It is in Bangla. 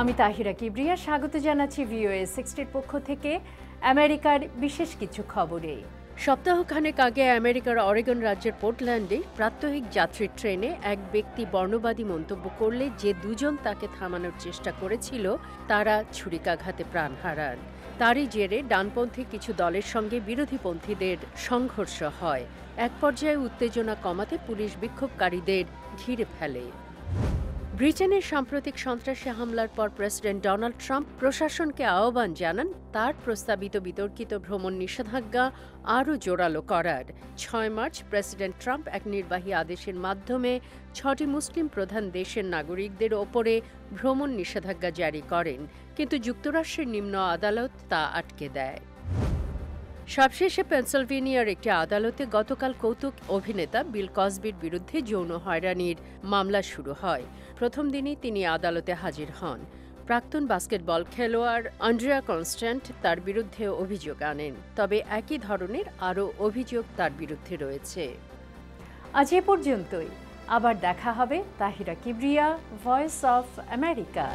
আমি তাহিরা কিবরিয়া, স্বাগত জানাচ্ছি ভিওএ সিক্সটির পক্ষ থেকে আমেরিকার বিশেষ কিছু খবরে। সপ্তাহখানেক আগে আমেরিকার অরেগন রাজ্যের পোর্টল্যান্ডে প্রাত্যহিক যাত্রীর ট্রেনে এক ব্যক্তি বর্ণবাদী মন্তব্য করলে যে দুজন তাকে থামানোর চেষ্টা করেছিল, তারা ছুরিকাঘাতে প্রাণ হারান। তারই জেরে ডানপন্থী কিছু দলের সঙ্গে বিরোধীপন্থীদের সংঘর্ষ হয়। এক পর্যায়ে উত্তেজনা কমাতে পুলিশ বিক্ষোভকারীদের ঘিরে ফেলে। ব্রিটেনের সাম্প্রতিক সন্ত্রাসী হামলার পর প্রেসিডেন্ট ডোনাল্ড ট্রাম্প প্রশাসনকে আহ্বান জানান, তার প্রস্তাবিত বিতর্কিত ভ্রমণ নিষেধাজ্ঞা আরও জোরালো করার। ছয় মার্চ প্রেসিডেন্ট ট্রাম্প এক নির্বাহী আদেশের মাধ্যমে ছটি মুসলিম প্রধান দেশের নাগরিকদের ওপরে ভ্রমণ নিষেধাজ্ঞা জারি করেন, কিন্তু যুক্তরাষ্ট্রের নিম্ন আদালত তা আটকে দেয়। সবশেষে পেনসিলভেনিয়ার একটি আদালতে গতকাল কৌতুক অভিনেতা বিল কসবির বিরুদ্ধে যৌন হয়রানির মামলা শুরু হয়। প্রথম দিনই তিনি আদালতে হাজির হন। প্রাক্তন বাস্কেটবল খেলোয়াড় আন্ড্রিয়া কনস্ট্যান্ট তার বিরুদ্ধে অভিযোগ আনেন। তবে একই ধরনের আরও অভিযোগ তার বিরুদ্ধে রয়েছে। আজ এ পর্যন্তই। আবার দেখা হবে Tahira Kibria voice of America